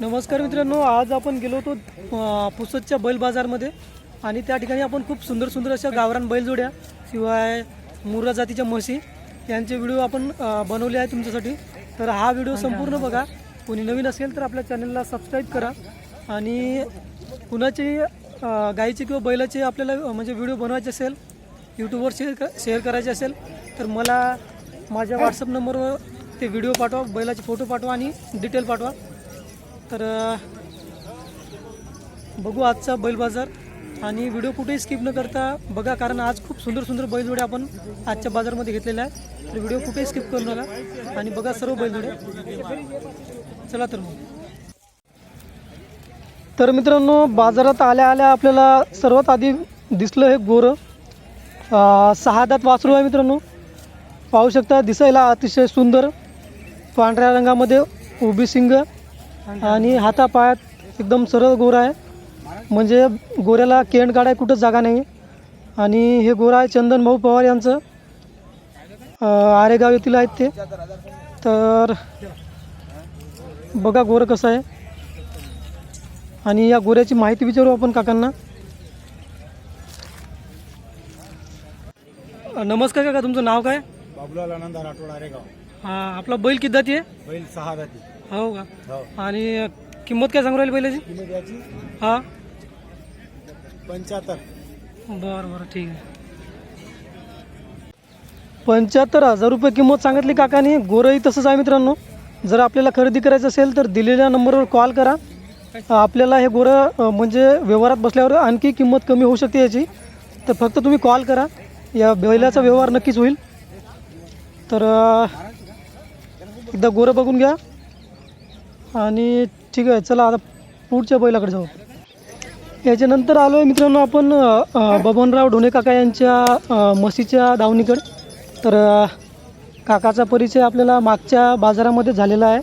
नमस्कार मित्रांनो आज आपण गेलो होतो पुसदच्या बैल बाजारमध्ये आणि त्या ठिकाणी आपण खूप सुंदर सुंदर अशा गावरान बैलजोड्या शिवाय मुर्रा जातीच्या म्हशी यांचे व्हिडिओ आपण बनवले आहे तुमच्यासाठी. तर हा व्हिडिओ संपूर्ण बघा. कोणी नवीन असेल तर आपल्या चॅनलला सबस्क्राईब करा आणि कुणाची गाईचे किंवा बैलाचे आपल्याला म्हणजे व्हिडिओ बनवायचे असेल यूट्यूबवर शेअर क शेअर करायचे असेल तर मला माझ्या व्हॉट्सअप नंबरवर ते व्हिडिओ पाठवा बैलाचे फोटो पाठवा आणि डिटेल पाठवा. तर बघू आजचा बैल बाजार. आणि व्हिडिओ कुठेही स्किप न करता बघा कारण आज खूप सुंदर सुंदर बैलजोड्या आपण आजच्या बाजारमध्ये घेतलेल्या आहे तर व्हिडिओ कुठेही स्किप करू नका. आणि बघा सर्व बैलजोड्या. चला तर मग. तर मित्रांनो बाजारात आल्या आल्या आपल्याला सर्वात आधी दिसलं हे गोरं. सहा दात वासरू आहे मित्रांनो. पाहू शकता दिसायला अतिशय सुंदर. पांढऱ्या रंगामध्ये उभी सिंग आणि हातापायात एकदम सरळ गोरा आहे. म्हणजे गोऱ्याला केंड काढाय कुठंच जागा नाही आणि हे गोरा आहे चंदन भाऊ पवार यांचं. आरेगाव येथील आहेत ते. तर बघा गोरं कसं आहे. आणि या गोऱ्याची माहिती विचारू आपण काकांना. नमस्कार काका तुमचं नाव काय? बाबुलाल आनंद राठोड आरेगाव. हा आपला बैल किती जाती आहे? बैल सहा जाती. हो का? हो. आणि किंमत काय सांगू राहिली बैलाची किंमत याची? हा? पंच्याहत्तर. बरं बरं ठीक आहे. पंच्याहत्तर हजार रुपये किंमत सांगितली काकाने. गोरंही तसंच आहे मित्रांनो. जर आपल्याला खरेदी करायचं असेल तर दिलेल्या नंबरवर कॉल करा. आपल्याला हे गोरं अं, म्हणजे व्यवहारात बसल्यावर आणखी किंमत कमी होऊ शकते याची. तर फक्त तुम्ही कॉल करा. या बैलाचा व्यवहार नक्कीच होईल. तर अं, एकदा गोरं बघून घ्या. आणि ठीक आहे चला आता पुढच्या बैलाकडे जाऊ. याच्यानंतर आलो आहे मित्रांनो आपण बबनराव ढोणे काका यांच्या म्हशीच्या दावणीकडे. तर काकाचा परिचय आपल्याला मागच्या बाजारामध्ये झालेला आहे.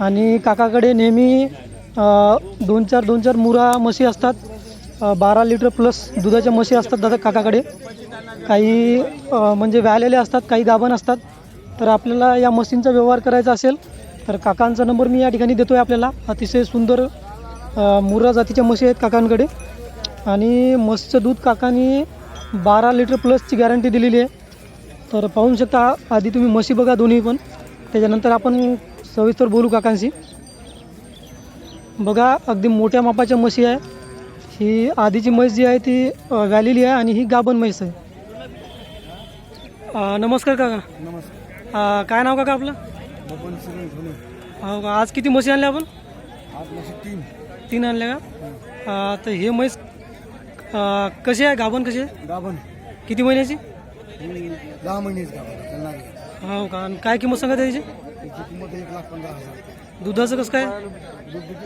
आणि काकाकडे नेहमी दोन चार दोन चार मुरा म्हशी असतात. बारा लिटर प्लस दुधाच्या म्हशी असतात दादा काकाकडे. काही म्हणजे व्यालेले असतात काही गाभण असतात. तर आपल्याला या म्हशींचा व्यवहार करायचा असेल तर काकांचा नंबर मी या ठिकाणी देतो आहे आपल्याला. अतिशय सुंदर मुर्रा जातीच्या म्हशी आहेत काकांकडे. आणि म्हशीचं दूध काकांनी बारा लिटर प्लसची गॅरंटी दिलेली आहे. तर पाहू शकता आधी तुम्ही म्हशी बघा दोन्ही पण. त्याच्यानंतर आपण सविस्तर बोलू काकांशी. बघा अगदी मोठ्या मापाच्या म्हशी आहे. ही आधीची म्हैस जी आहे ती अ, व्यालेली आहे आणि ही गाभण म्हैस आहे. नमस्कार काका. नमस्कार. काय नाव काका आपलं? हो का आज किती म्हशी आणल्या आपण? तीन. तीन आणल्या का? तर हे म्हैस कशी आहे? गाभण आहे? गाभण. किती महिन्याची? ही दहा महिन्याची हो का? आणि काय किंमत सांगत आहे त्याची? किंमत एक लाख पंधरा हजार. दुधाचं कसं काय?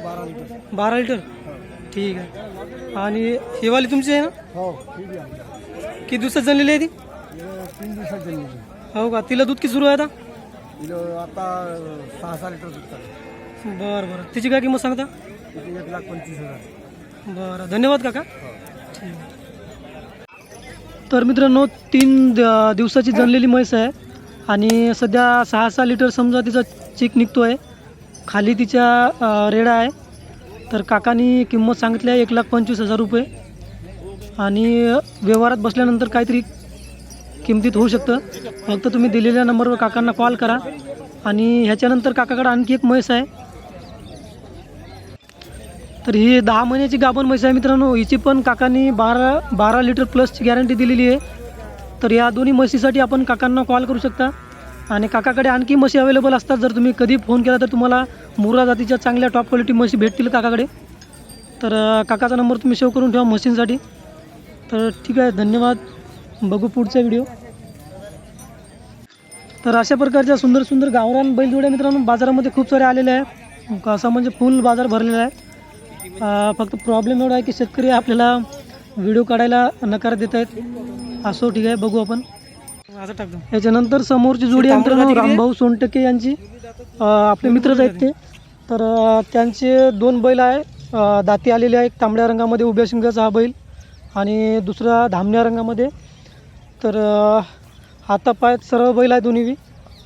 बारा लिटर. बारा लिटर? ठीक आहे. आणि हिवाली तुमची आहे ना? हो किती दिवसात जनलेली आहे ती? हे तीन दिवसात जन्मली हो का? तिला दूध किती सुरू आहे आता? तिला आता सहा सहा लिटर बरं बरं. तिची काय किंमत सांगता? एक लाख पंचवीस हजार. बरं. धन्यवाद काका. ठीक. आहे. तर मित्रांनो तीन द- दिवसाची जनलेली म्हैस आहे आणि सध्या सहा सहा लिटर समजा तिचा चीक निघतो आहे खाली तिच्या अ, रेडा आहे. तर काकानी किंमत सांगितली आहे एक लाख पंचवीस हजार रुपये. आणि व्यवहारात बसल्यानंतर काहीतरी किमतीत होऊ शकतं. फक्त तुम्ही दिलेल्या नंबरवर काकांना कॉल करा. आणि ह्याच्यानंतर काकाकडे आणखी एक म्हैस आहे. तर ही दहा महिन्याची गाभण म्हैस आहे मित्रांनो. हिची पण काकांनी बारा बारा लिटर प्लसची गॅरंटी दिलेली आहे. तर या दोन्ही म्हशीसाठी आपण काकांना कॉल करू शकता. आणि काकाकडे आणखी म्हशी अवेलेबल असतात. जर तुम्ही कधी फोन केला तर तुम्हाला मुर्रा जातीच्या चांगल्या टॉप क्वालिटी म्हशी भेटतील काकाकडे. तर काकाचा नंबर तुम्ही सेव्ह करून ठेवा म्हशींसाठी. तर ठीक आहे धन्यवाद. बघू पुढचा व्हिडिओ तर अशा प्रकारच्या सुंदर सुंदर गावरान बैलजोड्या मित्रांनो बाजारामध्ये खूप सारे आलेले आहे असं म्हणजे फुल बाजार भरलेला आहे. फक्त प्रॉब्लेम एवढा आहे की शेतकरी आपल्याला व्हिडिओ काढायला नकार देत आहेत. असो ठीक आहे बघू आपण. याच्यानंतर समोरची जोडी मित्रांनो रामभाऊ सोनटके यांची. आपले मित्रच आहेत ते. तर त्यांचे दोन बैल आहे. दाती आलेले आहे एक तांबड्या रंगामध्ये उभ्या शिंगाचा हा बैल आणि दुसरा धामण्या रंगामध्ये. तर हातापायात सरळ बैल आहे दोन्ही बी.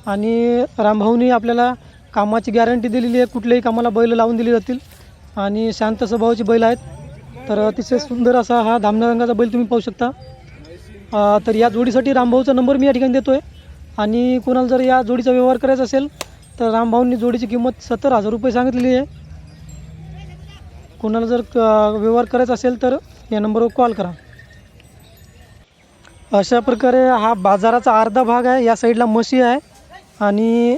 आणि रामभाऊनी आपल्याला कामाची गॅरंटी दिलेली आहे कुठल्याही कामाला बैल लावून दिली जातील. आणि शांत स्वभावाची बैल आहेत. तर अतिशय सुंदर असा हा धामण्या रंगाचा बैल तुम्ही पाहू शकता. तर या जोडीसाठी रामभाऊचा नंबर मी या ठिकाणी देतो आहे आणि कोणाला जर या जोडीचा व्यवहार करायचा असेल तर रामभाऊंनी जोडीची किंमत सत्तर हजार रुपये सांगितलेली आहे. कोणाला जर व्यवहार करायचा असेल तर या नंबरवर कॉल करा. अशा प्रकारे हा बाजाराचा अर्धा भाग आहे या साईडला म्हशी आहे आणि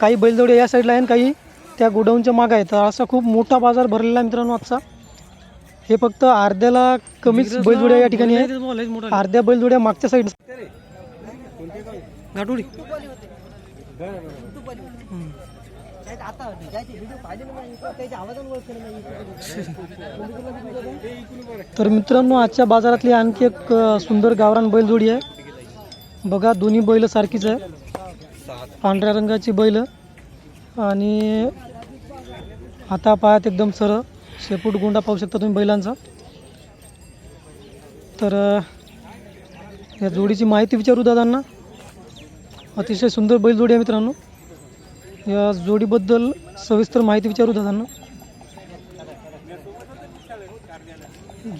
काही बैलजोड्या या साईडला आहे आणि काही त्या गोडाऊनच्या मागं आहे तर असा खूप मोठा बाजार भरलेला आहे मित्रांनो आजचा. हे फक्त अर्ध्याला कमीच बैलजोड्या या ठिकाणी आहे. अर्ध्या बैलजोड्या मागच्या साईड घाटोडी तर मित्रांनो आजच्या बाजारातली आणखी एक सुंदर गावरान बैलजोडी आहे. बघा दोन्ही बैल सारखीच आहे. पांढऱ्या रंगाची बैल. आणि हातापायात एकदम सरळ शेपूट गोंडा पाहू शकता तुम्ही बैलांचा. तर या जोडीची माहिती विचारू दादांना. अतिशय सुंदर बैलजोडी आहे मित्रांनो. या जोडीबद्दल सविस्तर माहिती विचारू दादांना?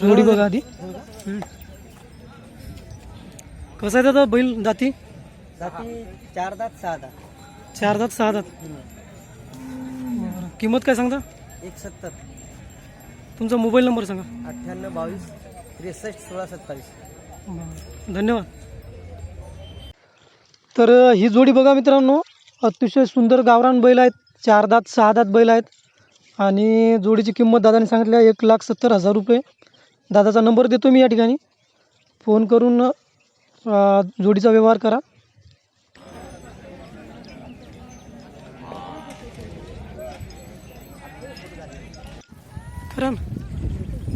जोडी बघा आधी. कसं आहे दादा बैल दाती जाती चार दात सहा दात. चार दात सहा दात. बरं. किंमत काय सांगता? एक सत्तर. तुमचा मोबाईल नंबर सांगा. अठ्ठ्याण्णव बावीस त्रेसष्ट सोळा सत्तावीस. धन्यवाद. तर ही जोडी बघा मित्रांनो. अतिशय सुंदर गावरान बैल आहेत. चार दात सहा दात बैल आहेत. आणि जोडीची किंमत दादाने सांगितली आहे एक लाख सत्तर हजार रुपये. दादाचा नंबर देतो मी या ठिकाणी. फोन करून जोडीचा व्यवहार करा. खरं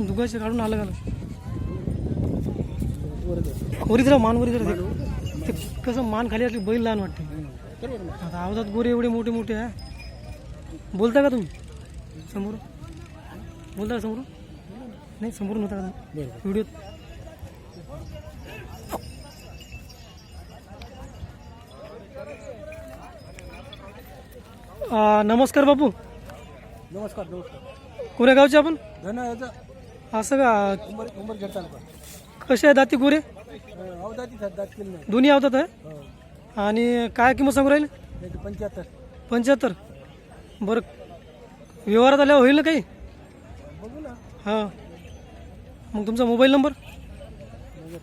दुगाचे काढून आलं का वरी जरा मान वरी जरा ते कसं मान खाली असली बैल लहान वाटते. आता आवाजात गोरे एवढे मोठे मोठे आहे बोलता का तुम्ही समोर बोलता का समोर नाही समोरून होता का व्हिडिओ नमस्कार बापू। नमस्कार नमस्कार। कोण्या गावचे आपण? धन्यवाद असं का उंबर उंबर घेता कसे आहे दाती गोरे अवधाती दात केली नाही. दोन्ही आवतात आहे? हो. आणि काय किंमत सांगू राहिले? पंच्याहत्तर. पंच्याहत्तर. बरं. व्यवहारात आल्यावर होईल ना काही? बघू ना. हां. मग तुमचा मोबाईल नंबर?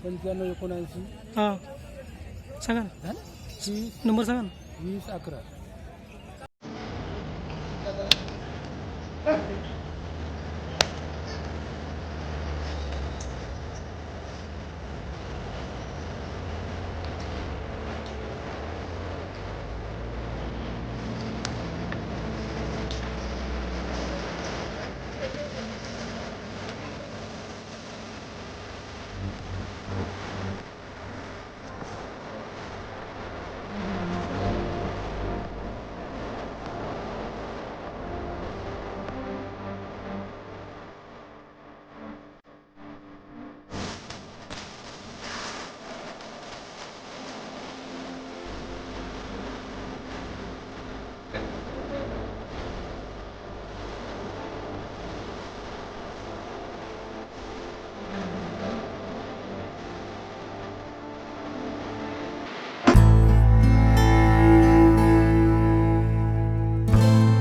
पंच्याण्णव एकोणऐंशी. हां. सांगा ना. नंबर सांगा ना. वीस अकरा.